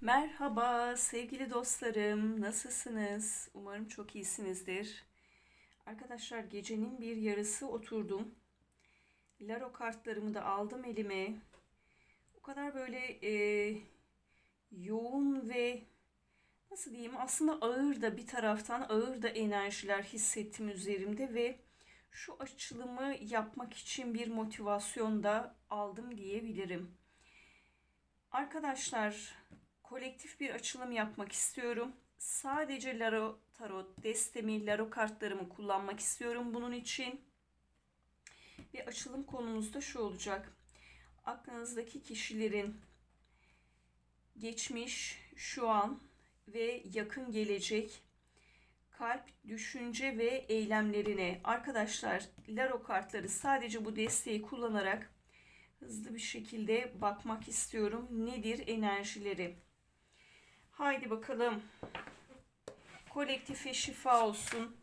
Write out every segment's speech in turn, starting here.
Merhaba sevgili dostlarım, nasılsınız? Umarım çok iyisinizdir. Arkadaşlar gecenin bir yarısı oturdum. Laro kartlarımı da aldım elime. O kadar böyle e, yoğun ve nasıl diyeyim aslında ağır da bir taraftan ağır da enerjiler hissettim üzerimde ve şu açılımı yapmak için bir motivasyon da aldım diyebilirim. Arkadaşlar kolektif bir açılım yapmak istiyorum. Sadece Laro Tarot destemi, Laro kartlarımı kullanmak istiyorum bunun için. Ve açılım konumuz da şu olacak. Aklınızdaki kişilerin geçmiş, şu an ve yakın gelecek kalp, düşünce ve eylemlerine arkadaşlar Laro kartları sadece bu desteği kullanarak hızlı bir şekilde bakmak istiyorum. Nedir enerjileri? Haydi bakalım. Kolektife şifa olsun.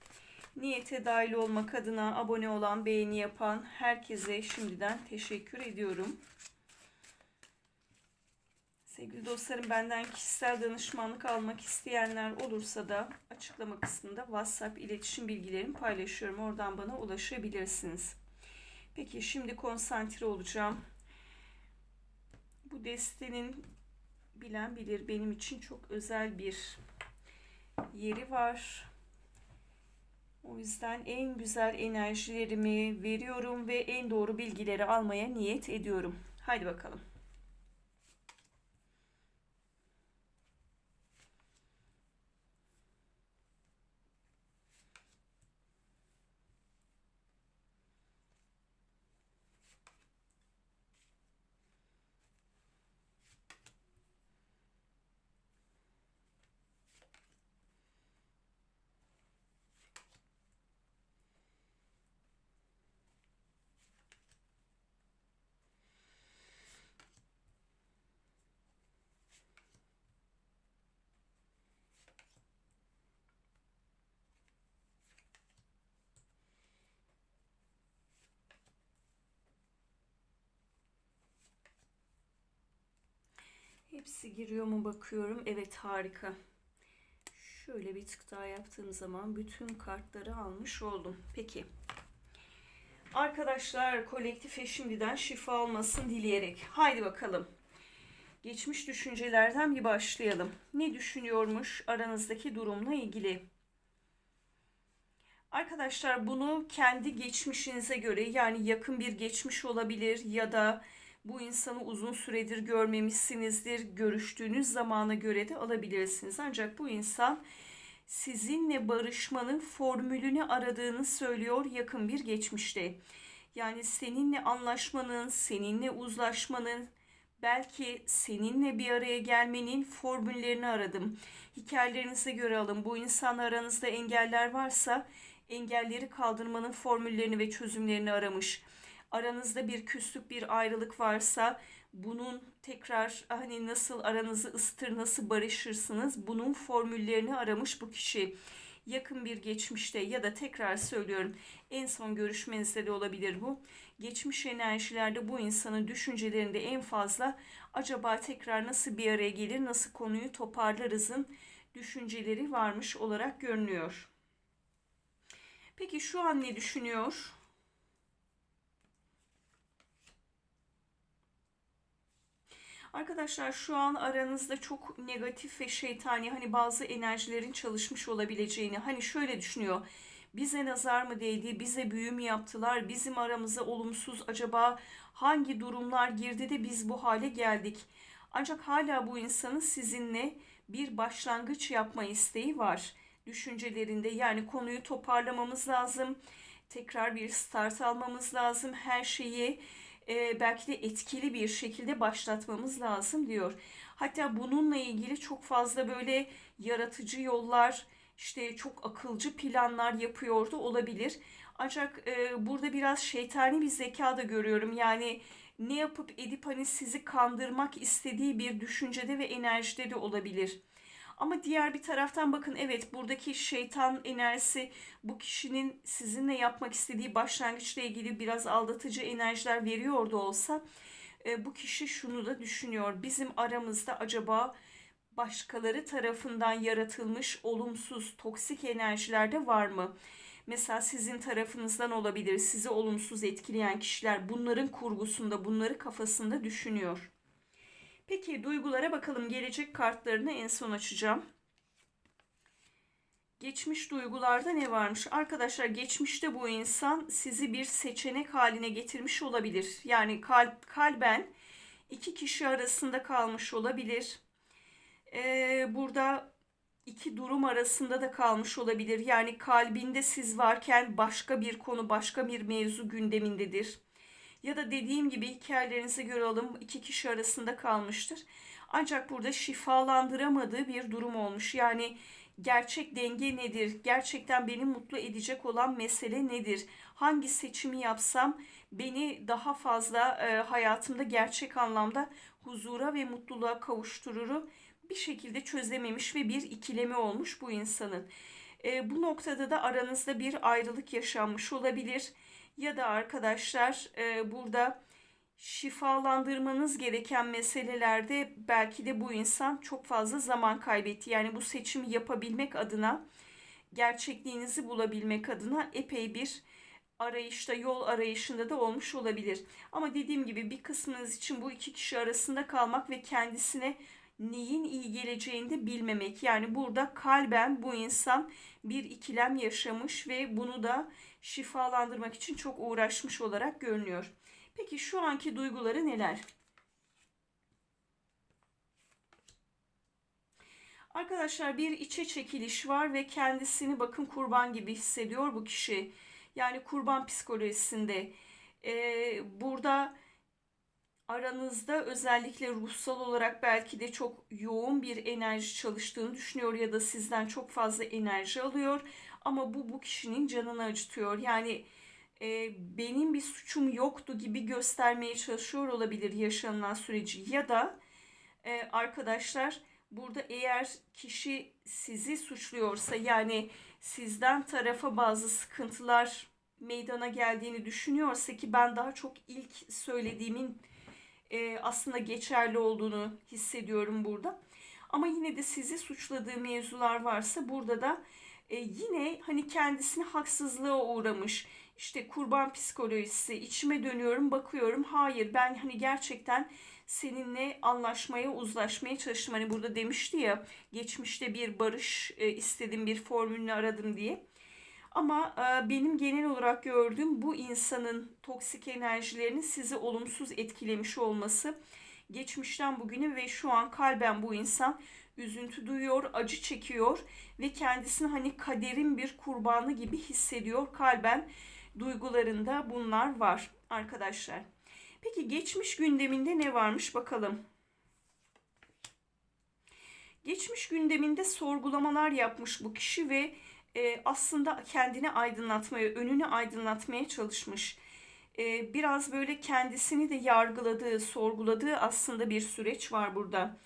Niyete dahil olmak adına abone olan, beğeni yapan herkese şimdiden teşekkür ediyorum. Sevgili dostlarım benden kişisel danışmanlık almak isteyenler olursa da açıklama kısmında WhatsApp iletişim bilgilerimi paylaşıyorum. Oradan bana ulaşabilirsiniz. Peki şimdi konsantre olacağım. Bu destenin bilen bilir benim için çok özel bir yeri var. O yüzden en güzel enerjilerimi veriyorum ve en doğru bilgileri almaya niyet ediyorum. Haydi bakalım. Hepsi giriyor mu bakıyorum. Evet harika. Şöyle bir tık daha yaptığım zaman bütün kartları almış oldum. Peki. Arkadaşlar kolektife şimdiden şifa olmasın dileyerek. Haydi bakalım. Geçmiş düşüncelerden bir başlayalım. Ne düşünüyormuş aranızdaki durumla ilgili? Arkadaşlar bunu kendi geçmişinize göre yani yakın bir geçmiş olabilir ya da bu insanı uzun süredir görmemişsinizdir. Görüştüğünüz zamana göre de alabilirsiniz. Ancak bu insan sizinle barışmanın formülünü aradığını söylüyor yakın bir geçmişte. Yani seninle anlaşmanın, seninle uzlaşmanın, belki seninle bir araya gelmenin formüllerini aradım. Hikayelerinize göre alın. Bu insan aranızda engeller varsa engelleri kaldırmanın formüllerini ve çözümlerini aramış aranızda bir küslük, bir ayrılık varsa bunun tekrar hani nasıl aranızı ısıtır, nasıl barışırsınız bunun formüllerini aramış bu kişi. Yakın bir geçmişte ya da tekrar söylüyorum en son görüşmenizde de olabilir bu. Geçmiş enerjilerde bu insanın düşüncelerinde en fazla acaba tekrar nasıl bir araya gelir, nasıl konuyu toparlarızın düşünceleri varmış olarak görünüyor. Peki şu an ne düşünüyor? Arkadaşlar şu an aranızda çok negatif ve şeytani hani bazı enerjilerin çalışmış olabileceğini hani şöyle düşünüyor. Bize nazar mı değdi, bize büyü mü yaptılar, bizim aramıza olumsuz acaba hangi durumlar girdi de biz bu hale geldik. Ancak hala bu insanın sizinle bir başlangıç yapma isteği var düşüncelerinde. Yani konuyu toparlamamız lazım. Tekrar bir start almamız lazım. Her şeyi e, belki de etkili bir şekilde başlatmamız lazım diyor. Hatta bununla ilgili çok fazla böyle yaratıcı yollar, işte çok akılcı planlar yapıyordu olabilir. Ancak e, burada biraz şeytani bir zeka da görüyorum. Yani ne yapıp edip hani sizi kandırmak istediği bir düşüncede ve enerjide de olabilir. Ama diğer bir taraftan bakın evet buradaki şeytan enerjisi bu kişinin sizinle yapmak istediği başlangıçla ilgili biraz aldatıcı enerjiler veriyor da olsa e, bu kişi şunu da düşünüyor. Bizim aramızda acaba başkaları tarafından yaratılmış olumsuz, toksik enerjiler de var mı? Mesela sizin tarafınızdan olabilir, sizi olumsuz etkileyen kişiler bunların kurgusunda, bunları kafasında düşünüyor. Peki duygulara bakalım. Gelecek kartlarını en son açacağım. Geçmiş duygularda ne varmış? Arkadaşlar geçmişte bu insan sizi bir seçenek haline getirmiş olabilir. Yani kalp, kalben iki kişi arasında kalmış olabilir. Ee, burada iki durum arasında da kalmış olabilir. Yani kalbinde siz varken başka bir konu, başka bir mevzu gündemindedir. Ya da dediğim gibi hikayelerinize göre alım iki kişi arasında kalmıştır. Ancak burada şifalandıramadığı bir durum olmuş. Yani gerçek denge nedir? Gerçekten beni mutlu edecek olan mesele nedir? Hangi seçimi yapsam beni daha fazla e, hayatımda gerçek anlamda huzura ve mutluluğa kavuştururu bir şekilde çözememiş ve bir ikilemi olmuş bu insanın. E, bu noktada da aranızda bir ayrılık yaşanmış olabilir. Ya da arkadaşlar e, burada şifalandırmanız gereken meselelerde belki de bu insan çok fazla zaman kaybetti. Yani bu seçimi yapabilmek adına, gerçekliğinizi bulabilmek adına epey bir arayışta, yol arayışında da olmuş olabilir. Ama dediğim gibi bir kısmınız için bu iki kişi arasında kalmak ve kendisine neyin iyi geleceğini de bilmemek. Yani burada kalben bu insan bir ikilem yaşamış ve bunu da şifalandırmak için çok uğraşmış olarak görünüyor. Peki şu anki duyguları neler? Arkadaşlar bir içe çekiliş var ve kendisini bakın kurban gibi hissediyor bu kişi. Yani kurban psikolojisinde. Ee, burada aranızda özellikle ruhsal olarak belki de çok yoğun bir enerji çalıştığını düşünüyor ya da sizden çok fazla enerji alıyor. Ama bu bu kişinin canını acıtıyor. Yani e, benim bir suçum yoktu gibi göstermeye çalışıyor olabilir yaşanılan süreci ya da e, arkadaşlar burada eğer kişi sizi suçluyorsa yani sizden tarafa bazı sıkıntılar meydana geldiğini düşünüyorsa ki ben daha çok ilk söylediğimin e, aslında geçerli olduğunu hissediyorum burada. Ama yine de sizi suçladığı mevzular varsa burada da e, yine hani kendisini haksızlığa uğramış işte kurban psikolojisi içime dönüyorum bakıyorum hayır ben hani gerçekten seninle anlaşmaya uzlaşmaya çalıştım hani burada demişti ya geçmişte bir barış e, istedim bir formülünü aradım diye ama e, benim genel olarak gördüğüm bu insanın toksik enerjilerini sizi olumsuz etkilemiş olması geçmişten bugüne ve şu an kalben bu insan üzüntü duyuyor, acı çekiyor ve kendisini hani kaderin bir kurbanı gibi hissediyor kalben duygularında bunlar var arkadaşlar. Peki geçmiş gündeminde ne varmış bakalım. Geçmiş gündeminde sorgulamalar yapmış bu kişi ve e, aslında kendini aydınlatmaya, önünü aydınlatmaya çalışmış. E, biraz böyle kendisini de yargıladığı, sorguladığı aslında bir süreç var burada.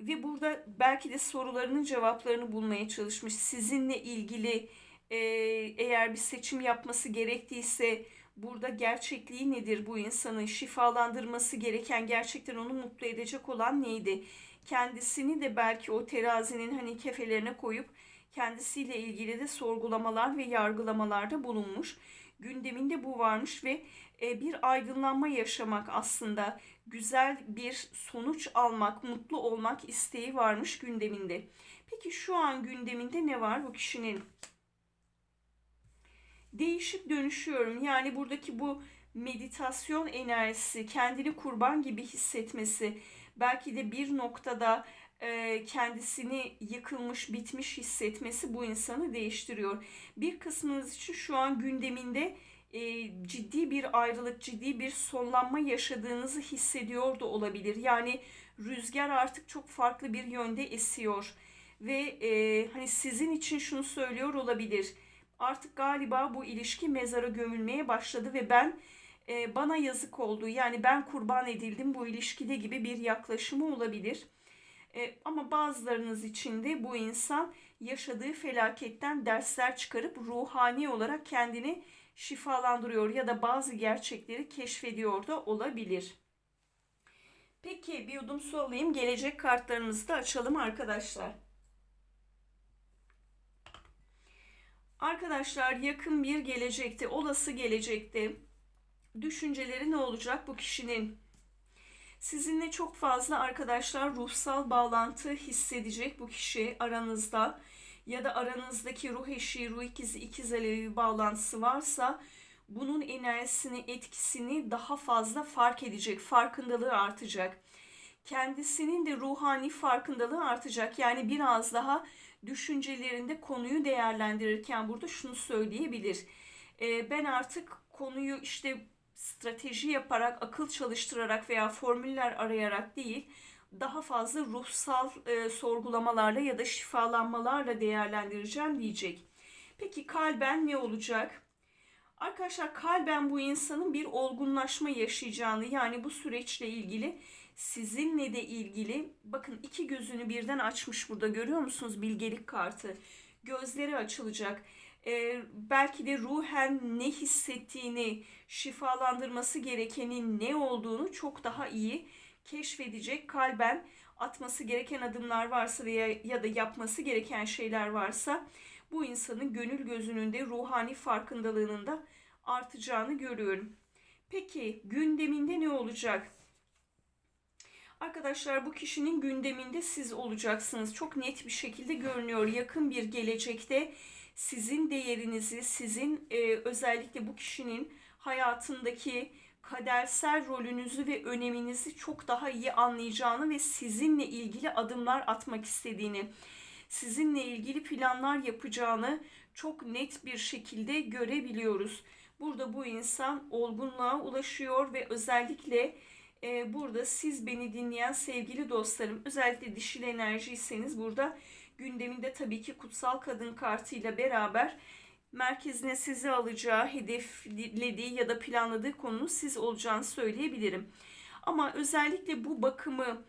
Ve burada belki de sorularının cevaplarını bulmaya çalışmış. Sizinle ilgili e, eğer bir seçim yapması gerektiyse burada gerçekliği nedir bu insanın şifalandırması gereken gerçekten onu mutlu edecek olan neydi? Kendisini de belki o terazinin hani kefelerine koyup kendisiyle ilgili de sorgulamalar ve yargılamalarda bulunmuş. Gündeminde bu varmış ve e, bir aydınlanma yaşamak aslında güzel bir sonuç almak, mutlu olmak isteği varmış gündeminde. Peki şu an gündeminde ne var bu kişinin? Değişip dönüşüyorum. Yani buradaki bu meditasyon enerjisi, kendini kurban gibi hissetmesi, belki de bir noktada kendisini yıkılmış, bitmiş hissetmesi bu insanı değiştiriyor. Bir kısmınız için şu an gündeminde e, ciddi bir ayrılık, ciddi bir sonlanma yaşadığınızı hissediyor da olabilir. Yani rüzgar artık çok farklı bir yönde esiyor ve e, hani sizin için şunu söylüyor olabilir. Artık galiba bu ilişki mezara gömülmeye başladı ve ben e, bana yazık oldu. Yani ben kurban edildim bu ilişkide gibi bir yaklaşımı olabilir. E, ama bazılarınız için de bu insan yaşadığı felaketten dersler çıkarıp ruhani olarak kendini şifalandırıyor ya da bazı gerçekleri keşfediyor da olabilir. Peki bir yudum su alayım. Gelecek kartlarımızı da açalım arkadaşlar. Arkadaşlar yakın bir gelecekte, olası gelecekte düşünceleri ne olacak bu kişinin? Sizinle çok fazla arkadaşlar ruhsal bağlantı hissedecek bu kişi aranızda ya da aranızdaki ruh eşi, ruh ikizi, ikiz alevi bağlantısı varsa bunun enerjisini, etkisini daha fazla fark edecek, farkındalığı artacak. Kendisinin de ruhani farkındalığı artacak. Yani biraz daha düşüncelerinde konuyu değerlendirirken burada şunu söyleyebilir. Ee, ben artık konuyu işte strateji yaparak, akıl çalıştırarak veya formüller arayarak değil, daha fazla ruhsal e, sorgulamalarla ya da şifalanmalarla değerlendireceğim diyecek. Peki kalben ne olacak? Arkadaşlar kalben bu insanın bir olgunlaşma yaşayacağını yani bu süreçle ilgili sizinle de ilgili bakın iki gözünü birden açmış burada görüyor musunuz bilgelik kartı gözleri açılacak ee, belki de ruhen ne hissettiğini şifalandırması gerekenin ne olduğunu çok daha iyi keşfedecek kalben atması gereken adımlar varsa veya ya da yapması gereken şeyler varsa bu insanın gönül gözünün de ruhani farkındalığının da artacağını görüyorum. Peki gündeminde ne olacak? Arkadaşlar bu kişinin gündeminde siz olacaksınız. Çok net bir şekilde görünüyor. Yakın bir gelecekte sizin değerinizi, sizin e, özellikle bu kişinin hayatındaki kadersel rolünüzü ve öneminizi çok daha iyi anlayacağını ve sizinle ilgili adımlar atmak istediğini, sizinle ilgili planlar yapacağını çok net bir şekilde görebiliyoruz. Burada bu insan olgunluğa ulaşıyor ve özellikle e, burada siz beni dinleyen sevgili dostlarım, özellikle dişil enerjiyseniz burada gündeminde tabii ki kutsal kadın kartıyla beraber merkezine sizi alacağı, hedeflediği ya da planladığı konunun siz olacağını söyleyebilirim. Ama özellikle bu bakımı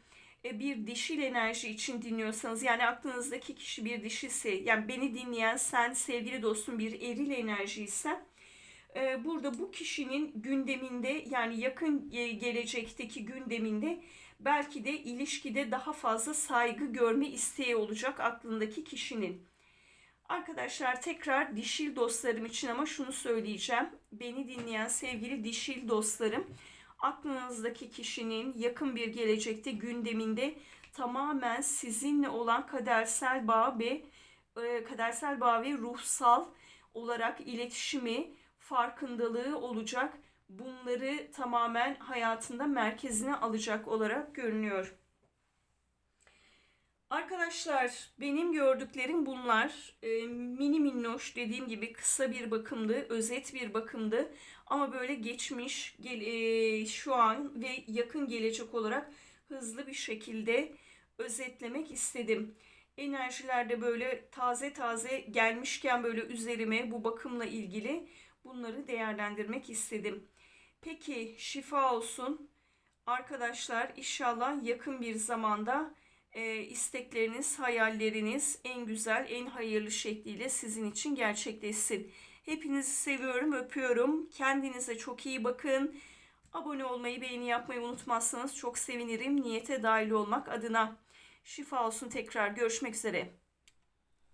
e, bir dişil enerji için dinliyorsanız yani aklınızdaki kişi bir dişilse yani beni dinleyen sen sevgili dostum bir eril enerji ise e, burada bu kişinin gündeminde yani yakın gelecekteki gündeminde belki de ilişkide daha fazla saygı görme isteği olacak aklındaki kişinin. Arkadaşlar tekrar dişil dostlarım için ama şunu söyleyeceğim. Beni dinleyen sevgili dişil dostlarım, aklınızdaki kişinin yakın bir gelecekte gündeminde tamamen sizinle olan kadersel bağ ve e, kadersel bağ ve ruhsal olarak iletişimi, farkındalığı olacak. Bunları tamamen hayatında merkezine alacak olarak görünüyor. Arkadaşlar benim gördüklerim bunlar. E, mini minnoş dediğim gibi kısa bir bakımdı, özet bir bakımdı. Ama böyle geçmiş, gel, e, şu an ve yakın gelecek olarak hızlı bir şekilde özetlemek istedim. Enerjilerde böyle taze taze gelmişken böyle üzerime bu bakımla ilgili bunları değerlendirmek istedim. Peki şifa olsun. Arkadaşlar inşallah yakın bir zamanda e, istekleriniz, hayalleriniz en güzel, en hayırlı şekliyle sizin için gerçekleşsin. Hepinizi seviyorum, öpüyorum. Kendinize çok iyi bakın. Abone olmayı, beğeni yapmayı unutmazsanız çok sevinirim. Niyete dahil olmak adına. Şifa olsun tekrar. Görüşmek üzere.